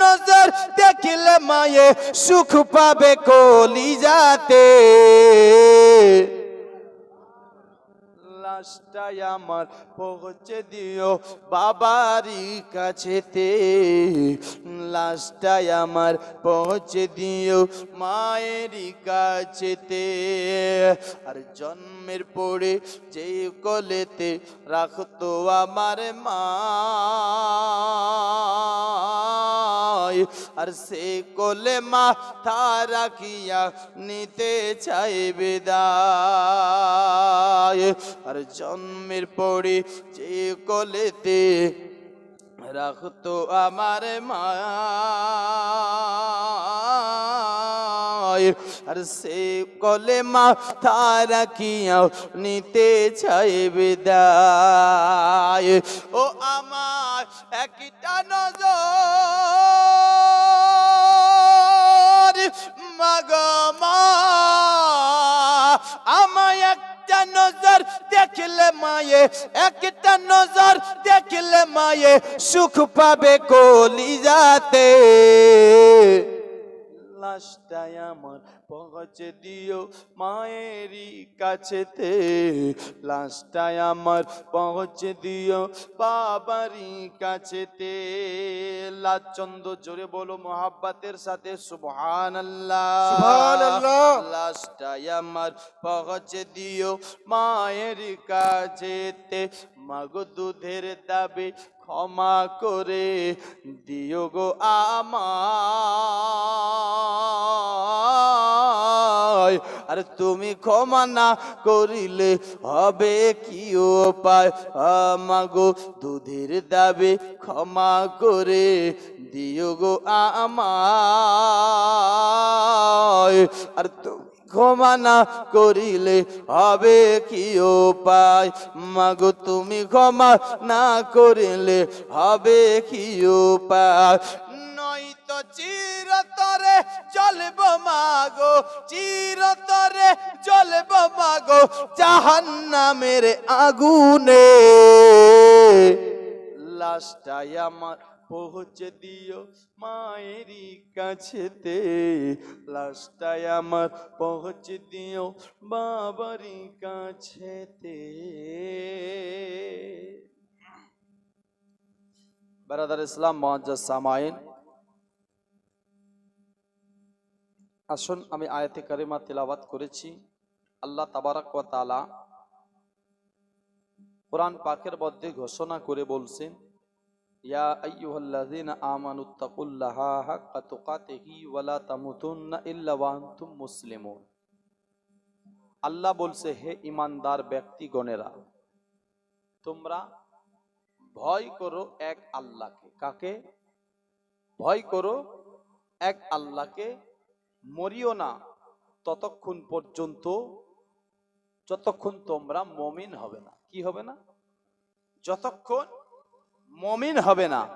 নজর দেখিলে মায়ে সুখ পাবে কলিজাতে। লাশটাই আমার পৌঁছে দিও। বাবারই কাছেতে লাশটাই আমার পৌঁছে দিও। মায়েরই কাছেতে আর জন্মের পরে যে কলেতে রাখতো আমার মা। আর সে কোলে মাথা রাখিয়া নিতে চাই বিদায় আর জন্মের পরে যে কোলেতে রাখতো আমার মা আর সে কলে মাথা রাখিয়া নিতে চাই বিদায় ও আমার একটা নজর মাগমা দেখলে মায়ে একটা নজর দেখলে মায়ে সুখ পাবে কলিজাতে। লাশটাই আমার পৌঁছে দিও মায়েরই কাছেতে। লাশটাই আমার পৌঁছে দিও বাবারই কাছেতে। লাচন্দ জোরে বলো মোহাব্বতের সাথে সুবহান সুবহানাল্লাহ। লাশটাই আমার পৌঁছে দিও মায়ের কাছেতে। মাগো দুধের দাবি ক্ষমা করে দিও গো আমায়। আর তুমি ক্ষমা না করিলে হবে কি উপায়? মাগো দুধের দাবি ক্ষমা করে দিও গো আমায়। আর তুমি ক্ষমা না করিলে হবে কি উপায় মাগো, তুমি ক্ষমা না করিলে হবে কি উপায় নয়তো চিরতরে জ্বলব মাগো, চিরতরে জ্বলব মাগো জাহান্নামের আগুনে। লাশটাই আমার পৌঁছে দিও মায়েরই কাছেতে। লাশটাই আমার পৌঁছে দিও বাবারই কাছেতে। বেরাদার ইসলাম মহাজ্জাজ সামাইন আসুন আমি আয়াতে কারিমা তিলাবাত করেছি। আল্লাহ তাবারাক তাআলা কোরআন পাকের মধ্যে ঘোষণা করে বলছেন ইয়া আইয়ুহাল্লাযীনা আমানুত্তাকুল্লাহা হাক্কা তুকাতিহি ওয়া লা তামুতুন্না ইল্লা ওয়া আনতুম মুসলিমুন আল্লাহ বলছে, হে ইমানদার ব্যক্তিগণেরা, তোমরা ভয় করো এক আল্লাহকে। কাকে? ভয় করো এক আল্লাহকে। মরিও না ততক্ষণ পর্যন্ত, যতক্ষণ তোমরা মমিন হবে না। কি হবে না? যতক্ষণ মমিন হবে না।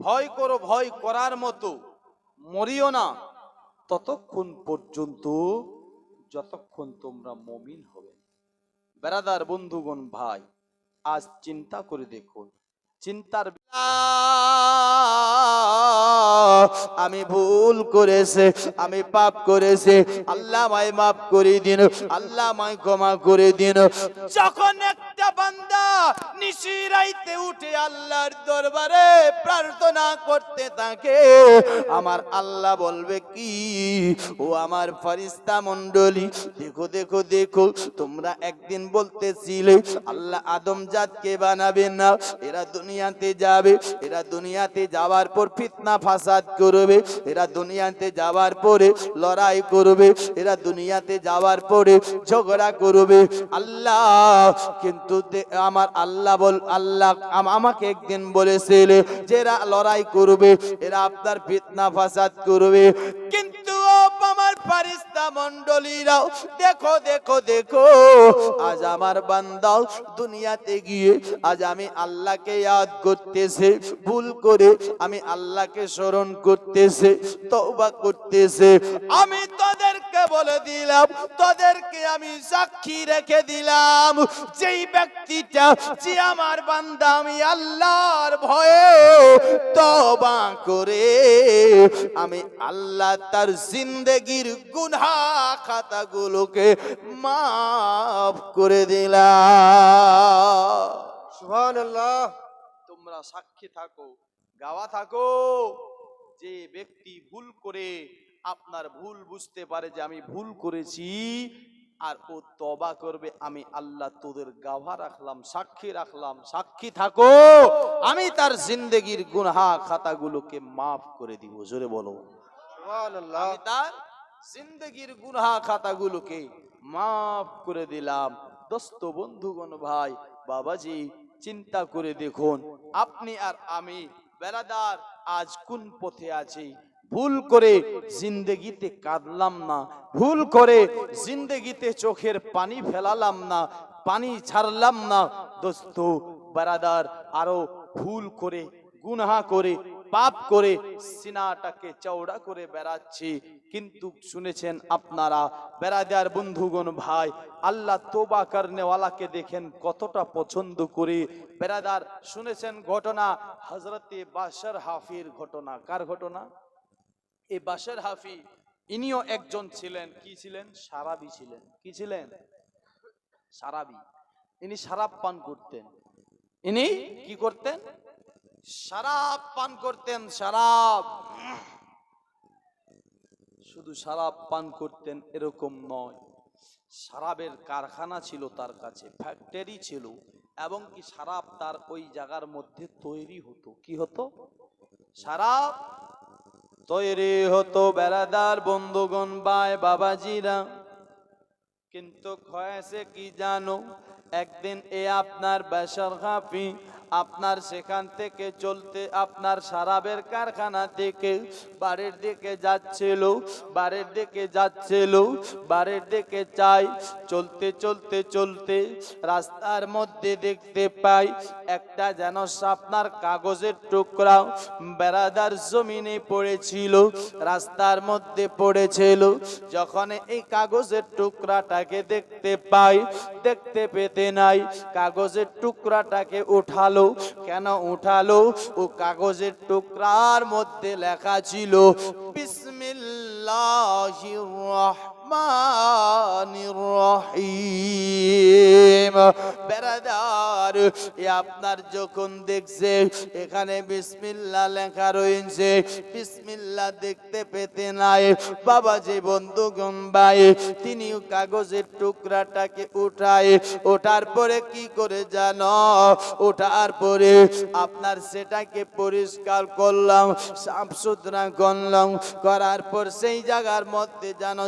ভয় করো, ভয় করার মতো। মরিও না। ততক্ষণ পর্যন্ত, যতক্ষণ তোমরা মমিন হবে। বেড়াদার বন্ধুগণ, ভাই, আজ চিন্তা করে দেখুন। চিন্তার আমি ভুল করেছে, আমি পাপ করেছে। আল্লাহ মাই মাফ করে দিন, আল্লাহ মাই ক্ষমা করে দিন। যখন একটা বান্দা নিশিরাইতে উঠে আল্লাহর দরবারে প্রার্থনা করতে থাকে, আমার আল্লাহ বলবে কি, ও আমার ফারিস্তা মন্ডলী দেখো দেখো দেখো, তোমরা একদিন বলতেছিলে, আল্লাহ আদম জাতকে বানাবে না, এরা দুনিয়াতে যাবে। এরা দুনিয়াতে যাওয়ার পর ফিতনা ফাসাদ করবে, এরা দুনিয়াতে যাওয়ার পরে লড়াই করবে, এরা দুনিয়াতে যাওয়ার পরে ঝগড়া করবে। আল্লাহ, কিন্তু আমার আল্লাহ বল, আল্লাহ আম- আমাকে একদিন বলেছিল যে এরা লড়াই করবে, এরা আপনার ফিতনা ফাসাদ করবে। ফারিস্তা মন্ডলীরাও দেখো দেখো দেখো, আজ আমার বান্দা দুনিয়াতে গিয়ে, আজ আমি আল্লাহকে ইয়াদ করতেছে, ভুল করে আমি আল্লাহকে স্মরণ করতেছে, তওবা করতেছে। আমি তোদেরকে বলে দিলাম, তোদেরকে আমি সাক্ষী রেখে দিলাম, যেই ব্যক্তিটা, যে আমার বান্দা আমি আল্লাহর ভয়ে তবা করে, আমি আল্লাহ তার জিন্দগির গুনহা খাতাগুলোকে মাফ করে দিলাম সুবহানাল্লাহ। তোমরা সাক্ষী থাকো গাওয়া থাকো। যে ব্যক্তি ভুল করে আপনার ভুল বুঝতে পারে যে আমি ভুল করেছি আর ও তবা করবে আমি আল্লাহ তোদের গাভা রাখলাম সাক্ষী রাখলাম সাক্ষী থাকো। আমি তার জিন্দগির গুনহা খাতাগুলোকে মাফ করে দিব জোরে বলো। তার জিন্দগির গুনহা খাতাগুলোকে মাফ করে দিলাম। দোস্ত বন্ধুগণ ভাই, বাবাজি, চিন্তা করে দেখুন, আপনি আর আমি বেড়াদার আজ কোন পথে আছি? ভুল করে জিন্দগিতে কাঁদলাম না, ভুল করে জিন্দগিতে চোখের পানি ফেলালাম না, পানি ছাড়লাম না। দোস্ত বেড়াদার আরও ভুল করে, গুনহা করে পাপ করে সিনাটাকে চওড়া করে বেড়াচ্ছি। কিন্তু শুনেছেন আপনারা, বেড়াদার বন্ধুগণ ভাই, আল্লাহ তোবা করনেওয়ালাকে দেখেন কতটা পছন্দ করে। বেড়াদার, শুনেছেন ঘটনা? হজরতে বাশর হাফির ঘটনা। কার ঘটনা? এই বাশর হাফি, ইনিও একজন ছিলেন। কি ছিলেন? সারাবি ছিলেন। কি ছিলেন? সারাবি। ইনি সারাব পান করতেন। ইনি কি করতেন? শরাব পান করতেন, শরাব। শুধু শরাব পান করতেন এরকম নয়, শরাবের কারখানা ছিল তার কাছে ফ্যাক্টরি ছিল, এবং কি শরাব তার ওই জায়গার মধ্যে তৈরি হতো। কি হতো? শরাব তৈরি হতো বেড়াদার বন্ধুগণ বাই বাবাজিরা। কিন্তু হয়েছে কি জানো? একদিন এ আপনার বেসর হাফি আপনার সেখান থেকে চলতে আপনার সারাবের কারখানা থেকে বাড়ির দিকে যাচ্ছিল, বাড়ির দিকে যাচ্ছিল, বাড়ির দিকে চাই। চলতে চলতে চলতে রাস্তার মধ্যে দেখতে পাই, একটা যেন আপনার কাগজের টুকরা বেড়াদার জমিনে পড়েছিল, রাস্তার মধ্যে পড়েছিল। যখন এই কাগজের টুকরাটাকে দেখতে পাই, দেখতে পেতে নাই, কাগজের টুকরাটাকে উঠালো কেন উঠালো? ও কাগজের টুকরার মধ্যে লেখা ছিল বিসমিল্লাহির রহমানির রহিম। বেরাদার আপনার যখন দেখছে, এখানে বিসমিল্লাহ লেখা রয়েছে বিসমিল্লাহ দেখতে পেতে নাই। বাবা যে বন্ধুগণ ভাই, তিনিও কাগজের টুকরাটাকে উঠায়, ওঠার পরে কি করে জানো? ওঠার পরে আপনার সেটাকে পরিষ্কার করলাম সাফ সুতরা করলাম, করার পর সেই জায়গার মধ্যে যেন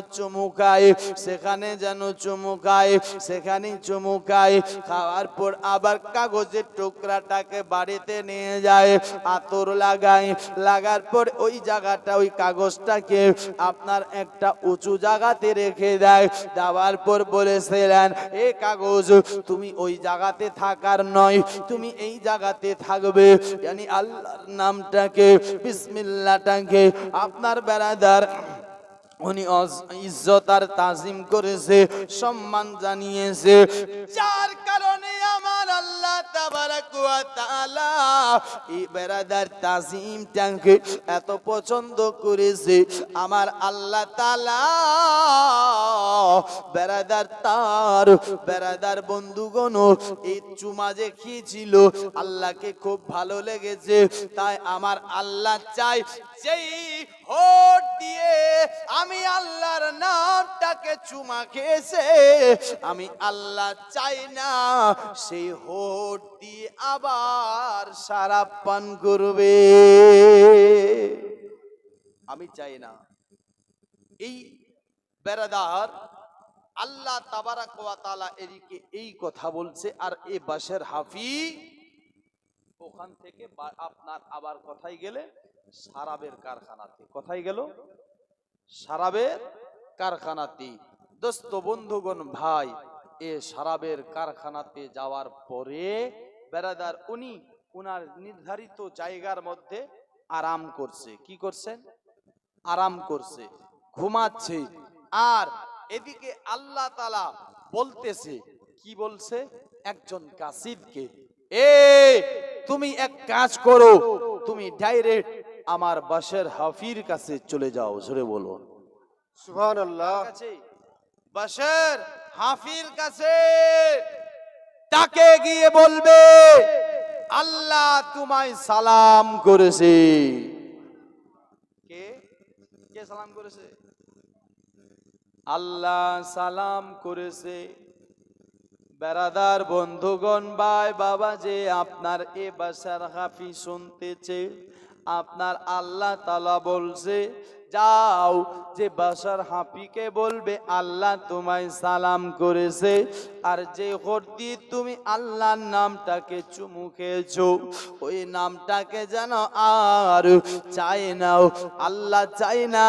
চুমুকায়, সেখানে যেন চুমুকায় সেখানে চুমুকায়। খাওয়ার পর আবার কাগজের টুকরাটাকে বাড়িতে নিয়ে যায়, আতর লাগায়। লাগার পর ওই জায়গাটা, ওই কাগজটাকে আপনার একটা উঁচু জায়গাতে রেখে দেয়। দেওয়ার পর বলেছিলেন, এ কাগজ, তুমি ওই জায়গাতে থাকার নয়, তুমি এই জায়গাতে থাকবে। জানি আল্লাহর নামটাকে বিসমিল্লাটাকে আপনার বেড়াদার উনি ইজ্জত আর তাজিম করেছে, সম্মান জানিয়েছে। যার কারণে আমার আল্লাহ বেরাদার তাজিমটাকে এত পছন্দ করেছে। আমার আল্লাহ তাআলা বেরাদার তার, বেরাদার বন্ধুগণ এই চুমা যে খেয়েছিল আল্লাহকে খুব ভালো লেগেছে। তাই আমার আল্লাহ চাই যেই হোট দিয়ে আমি আল্লাহর নামটাকে চুমা খেয়েছে। আমি আল্লাহ চাই না সেই হোট দিয়ে আবার সারা পান করবে। আমি চাই না। এই বেড়াদার আল্লাহ তাবারাক ওয়া এদিকে এই কথা বলছে আর এ বাসের হাফি ওখান থেকে আপনার আবার কথাই গেলে সারাবের কারখানাতে। কোথায় গেল? সারাবের কারখানাতে। দোস্ত, বন্ধুগণ, ভাই, এ শরাবের কারখানাতে যাওয়ার পরে বেরাদার উনি উনার নির্ধারিত জায়গার মধ্যে আরাম করছে। কি করছেন? আরাম করছে, ঘুমাচ্ছে। আর এদিকে আল্লাহ তালা বলতেছে, কি বলছে? একজন কাসিদকে, এ, তুমি এক কাজ করো, তুমি ডাইরেক্ট আমার বাসের হাফির কাছে চলে যাও জোরে বলুন। আল্লাহ বাসের হাফির কাছে তাকে গিয়ে বলবে আল্লাহ তোমায় সালাম করেছে। কে? কে সালাম করেছে? আল্লাহ সালাম করেছে। বেড়াদার বন্ধুগণ ভাই বাবা যে আপনার এ বাসার হাফি শুনতেছে আপনার আল্লাহ তালা বলছে যাও, যে বাসার হাঁপিকে বলবে, আল্লাহ তোমায় সালাম করেছে। আর যে হর্দি, তুমি আল্লাহর নামটাকে চুমু খেয়েছো। ওই নামটাকে যেন আর চাই নাও আল্লাহ চাই না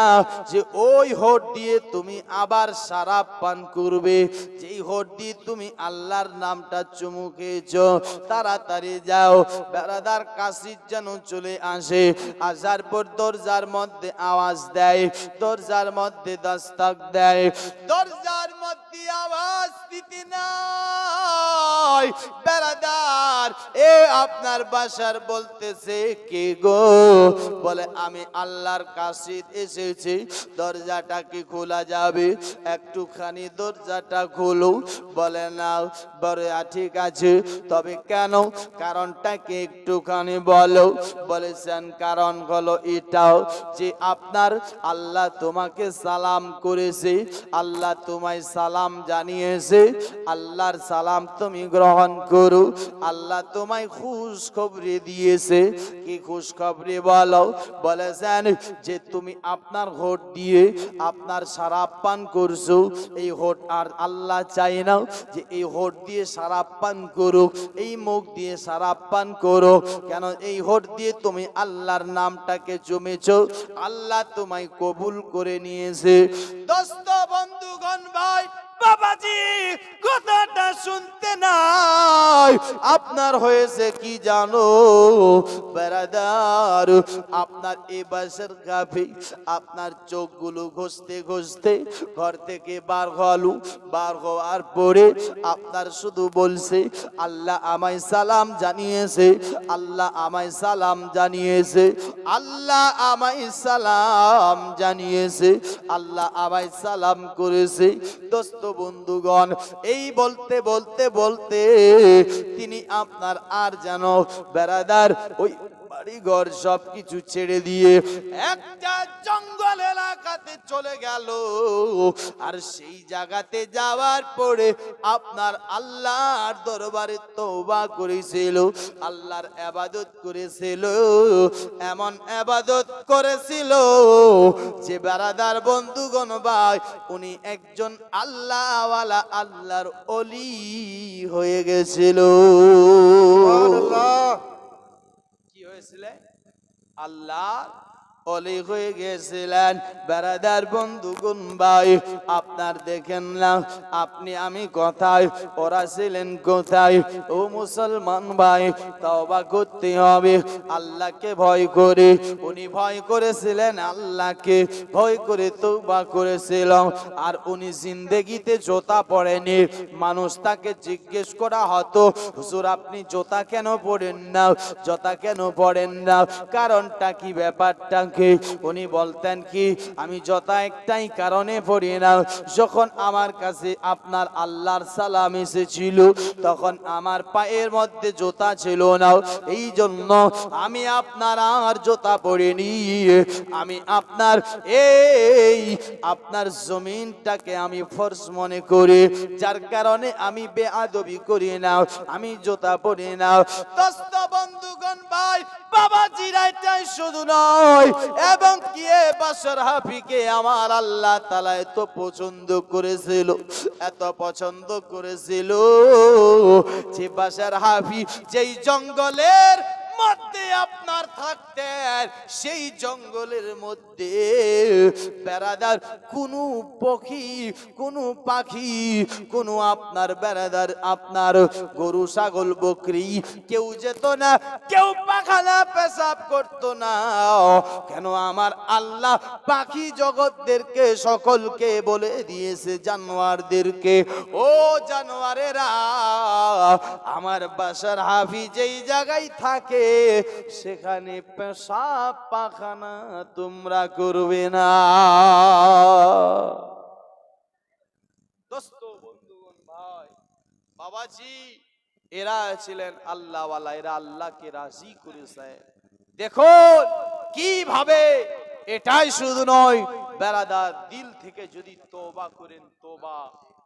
যে ওই হোট দিয়ে তুমি আবার সারাপ পান করবে। যেই হোট দিয়ে তুমি আল্লাহর নামটা চুমু খেয়েছো, তাড়াতাড়ি যাও। বেড়াদার কাশির যেন চলে আসে। আসার পর দরজার মধ্যে আওয়াজ দেয় দরজার মধ্যে দস্তক দেয় দরজার মধ্যে আওয়াজ দিতে নাই? বেড়াদার, এ আপনার বাসার বলতেছে কে গো? বলে, আমি আল্লাহর কাছে এসেছি, দরজাটা কি খোলা যাবে? একটুখানি দরজাটা বলে, না, বলে ঠিক আছে। তবে কেন? কারণটা কি একটুখানি বলো। বলেছেন কারণ হলো এটাও যে আপনার আল্লাহ তোমাকে সালাম করেছে। আল্লাহ তোমায় সালাম জানিয়েছে, আল্লাহর সালাম তুমি গ্রহণ করো, আল্লাহ তোমায় খুশ খবরে দিয়েছে। কি খুশ খবরে বলো বলেছেন যে তুমি আপনার হোট দিয়ে আপনার সারাপ পান করছ, এই হোট আর আল্লাহ চাই না যে এই হোট দিয়ে সারাপ পান করো, এই মুখ দিয়ে সারাপ পান করো। কেন এই হোট দিয়ে তুমি আল্লাহর নামটাকে জমেছ, আল্লাহ তোমায় কবুল করে নিয়েছে। দোস্ত, বন্ধুগণ, ভাই বাবাজি শুনতে নাই। আপনার হয়েছে কি জানো? বেড়াদার আপনার এ বাসের গাফি আপনার চোখগুলো ঘষতে ঘষতে ঘর থেকে বার হলু, বার হওয়ার পরে আপনার শুধু বলছে, আল্লাহ আমায় সালাম জানিয়েছে, আল্লাহ আমায় সালাম জানিয়েছে, আল্লাহ আমায় সালাম জানিয়েছে, আল্লাহ আমায় সালাম করেছে। দোস্ত বন্ধুগণ, এই বলতে বলতে বলতে তিনি আপনার আর যেন বেড়াদার ওই বাড়িঘর সব কিছু ছেড়ে দিয়ে একটা জঙ্গল এলাকাতে চলে গেল। আর সেই জায়গাতে যাওয়ার পরে আপনার আল্লাহর দরবারে তওবা করেছিল, আল্লাহর আবাদত করেছিল, এমন আবাদত করেছিল যে বেড়াদার বন্ধুগণ ভাই, উনি একজন আল্লাহওয়ালা, আল্লাহর অলি হয়ে গেছিল। আল্লাহ কি হয়েছিলেন আল্লাহ অলি হয়ে গেছিলেন। বেড়াদার বন্ধুগুন ভাই, আপনার দেখেন না, আপনি আমি কোথায়, ওরা ছিলেন কোথায়? ও মুসলমান ভাই, তওবা করতে হবে, আল্লাহকে ভয় করে। উনি ভয় করেছিলেন আল্লাহকে, ভয় করে তওবা করেছিল আর উনি জিন্দেগিতে জোতা পড়েনি মানুষ তাকে জিজ্ঞেস করা হতো, হুজুর, আপনি জোতা কেন পড়েন না? জোতা কেন পড়েন না? কারণটা কি ব্যাপারটা? কি উনি বলতেন কি, আমি জোতা একটাই কারণে পড়ি না। যখন আমার কাছে আপনার আল্লাহর সালাম এসেছিল, তখন আমার পায়ের মধ্যে জোতা ছিল না। এই জন্য আমি আপনার আর জোতা পড়িনি আমি আপনার, এই আপনার জমিনটাকে আমি ফর্স মনে করি, যার কারণে আমি বেআদবি করি না। আমি জোতা পরি না। বন্ধুগণ, ভাই, বাবাজিরা এটাই শুধু নয়। এবং কে এ বাসর হাফিকে আমার আল্লাহ তালা এত পছন্দ করেছিল, এত পছন্দ করেছিল যে বাসার হাফি যেই জঙ্গলের মধ্যে আপনার থাকতেন, সেই জঙ্গলের মধ্যে বেড়াদার কোনো পক্ষী, কোনো পাখি, কোনো আপনার বেড়াদার, আপনার গরু, ছাগল, বকরি কেউ যেত না, কেউ পাখানা পেশাব করতো না। কেন আমার আল্লাহ পাখি জগৎদেরকে, সকলকে বলে দিয়েছে জানোয়ারদেরকে, ও জানোয়ারেরা, আমার বাসার হাফি যেই জায়গায় থাকে সেখানে পেশাব পাখানা তোমরা করবে না। বাবাজি, এরা ছিলেন এরা আল্লাহকে রাজি করেছে। দেখুন কীভাবে, এটাই শুধু নয় বেড়াদার দিল থেকে যদি তোবা করেন তোবা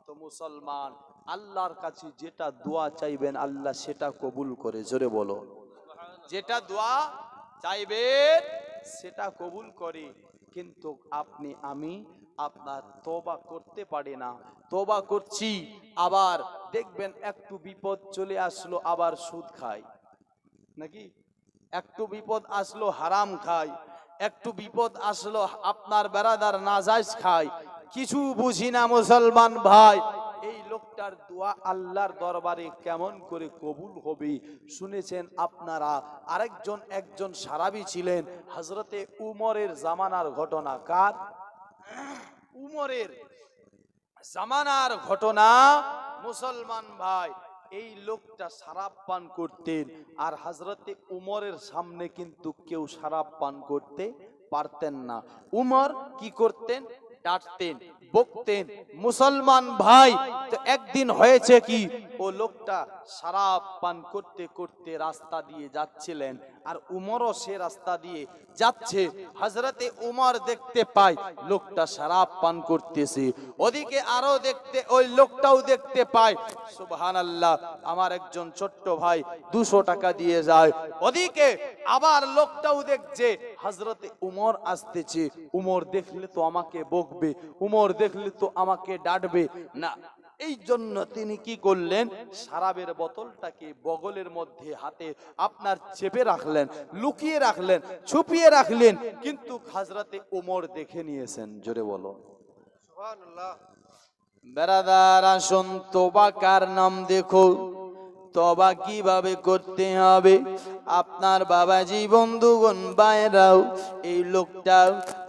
তো মুসলমান, আল্লাহর কাছে যেটা দোয়া চাইবেন, আল্লাহ সেটা কবুল করে, জোরে বলো। যেটা দোয়া চাইবেন, সেটা কবুল করে। কিন্তু আপনি, আমি আপনার তোবা করতে পারি না। তোবা করছি, আবার দেখবেন একটু বিপদ চলে আসলো, আবার সুদ খায় নাকি? একটু বিপদ আসলো, হারাম খায় একটু বিপদ আসলো, আপনার বেড়াদার নাজাইজ খায় কিছু বুঝি না মুসলমান ভাই। এই লোকটার দোয়া আল্লাহর দরবারে কেমন করে কবুল হবে? শুনেছেন আপনারা, আরেকজন একজন সারাবি ছিলেন হজরতে উমরের জামানার ঘটনা কার? উমরের জামানার ঘটনা? মুসলমান ভাই, এই লোকটা সারাপ পান করতেন, আর হজরতে উমরের সামনে কিন্তু কেউ সারাপ পান করতে পারতেন না। উমর কি করতেন? ডাঁটতেন। বকতেন মুসলমান ভাই, তো একদিন হয়েছে কি, ও লোকটা সারাপ পান করতে করতে রাস্তা দিয়ে যাচ্ছিলেন। আর উমরও সে রাস্তা দিয়ে যাচ্ছে। হজরতে উমর দেখতে পায়, লোকটা সারাপ পান করতেছে। ওদিকে আরও দেখতে, ওই লোকটাও দেখতে পায়। সুবহান আল্লাহ আমার একজন ছোট্ট ভাই দুশো টাকা দিয়ে যায়। ওদিকে আবার লোকটাও দেখছে হজরতে উমর আসতেছে। উমর দেখলে তো আমাকে বকবে, উমর দেখলে তো আমাকে ডাটবে না এই জন্য তিনি কি করলেন? শারাবের বোতলটাকে বগলের মধ্যে হাতে আপনার চেপে রাখলেন লুকিয়ে রাখলেন ছুপিয়ে রাখলেন কিন্তু হাজরাতে ওমর দেখে নিয়েছেন। জোরে বলো বেড়াদার আসুন তোবাকার নাম দেখো তবা কীভাবে করতে হবে? আপনার বাবাজি, বন্ধুগণ বাইরাও এই লোকটা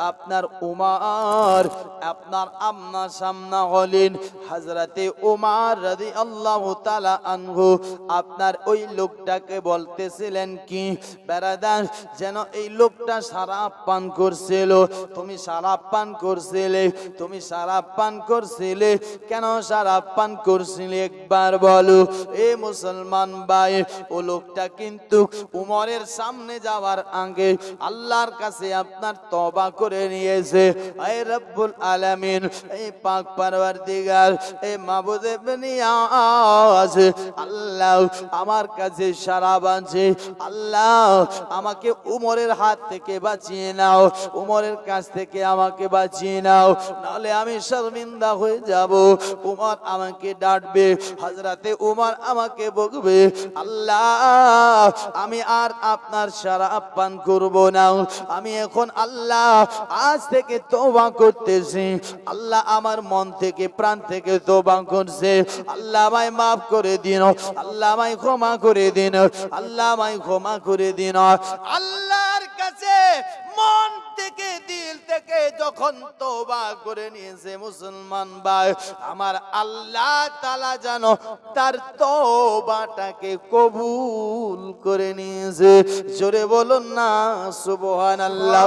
আপনার উমার, আপনার আমনা সামনা হলেন হাজরাতে উমার রাদি আল্লাহ তালা আনহু। আপনার ওই লোকটাকে বলতেছিলেন কি বেড়াদার যেন এই লোকটা সারা পান করছিল। তুমি সারা পান করছিলে, তুমি সারা পান করছিলে, কেন সারা পান করছিলে একবার বলো? এ মুসলমান ভাই, ও লোকটা কিন্তু উমরের সামনে যাওয়ার আগে আল্লাহর কাছে আপনার তবা করে নিয়েছে। এ রব্বুল আলামিন, এই পাক পারওয়ারদিগার, এই মাবুদে নিয়াজ আল্লাহ আমার কাছে সারা বাঁচে। আল্লাহ আমাকে উমরের হাত থেকে বাঁচিয়ে নাও, উমরের কাছ থেকে আমাকে বাঁচিয়ে নাও, নাহলে আমি শর্মিন্দা হয়ে যাব। উমর আমাকে ডাঁটবে হাজরাতে উমর আমাকে বকবে। আল্লাহ, আমি আর আপনার সারা পান করব না। আমি এখন আল্লাহ আজ থেকে তোবা করতেছি। আল্লাহ আমার মন থেকে, প্রাণ থেকে তোবা করছে। আল্লাহ আমায় মাফ করে দিন। আল্লাহ আমায় ক্ষমা করে দিন। আল্লাহ আমায় ক্ষমা করে দিন। আল্লাহর কাছে করে নিয়েছে মুসলমান ভাই। আমার আল্লাহ তালা জানো তার তোবাটাকে কবুল করে নিয়েছে। জোরে বলুন না সুবহান আল্লাহ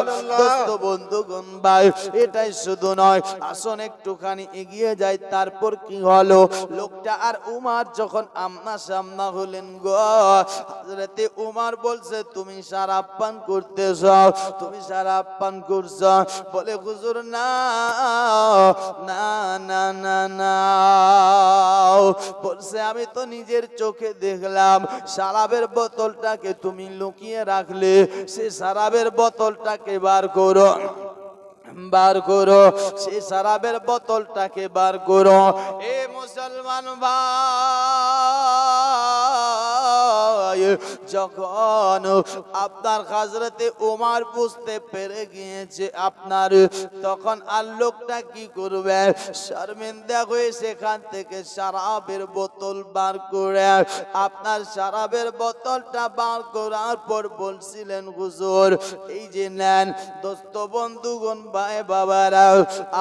বন্ধুগণ ভাই এটাই শুধু নয় আসুন একটুখানি এগিয়ে যায় তারপর কি হলো? লোকটা আর উমার যখন আমনা সামনা হলেন গো উমার বলছে তুমি সারা পান করতেছ তুমি সারা পান করছ। বলে হুজুর না না না না না। বলছে, আমি তো নিজের চোখে দেখলাম, সারাবের বোতলটাকে তুমি লুকিয়ে রাখলে, সে সারাবের বোতলটাকে বার করো বার করো, সে সারাবের বোতলটাকে বার করো। এ মুসলমান ভাই! যখন আপনার হাজরতে ওমার বুঝতে পেরে গিয়েছে আপনার, তখন আর লোকটা কি করবে? শর্মিন্দা হয়ে সেখান থেকে শরাবের বোতল বার করে, আপনার শরাবের বোতলটা বার করার পর বলছিলেন, হুজুর, এই যে নেন, দোস্ত বন্ধুগণ, ভাই বাবারা,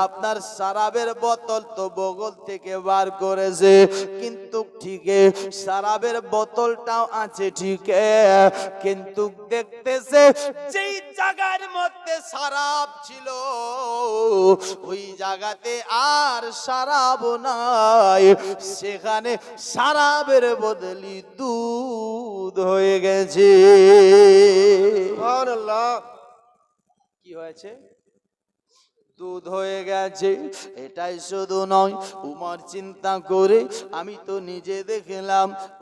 আপনার শরাবের বোতল তো বগল থেকে বার করেছে, কিন্তু ঠিক শরাবের বোতলটাও আছে ঠিক কিন্তু দেখতেছে যেই জায়গার মধ্যে শরাব ছিল ওই জায়গাতে আর শরাব নাই। সেখানে শরাবের বদলি দুধ হয়ে গেছে। কি হয়েছে? দুধ হয়ে গেছে। এটাই শুধু নয় উমার চিন্তা করে আমি তো নিজে দেখলাম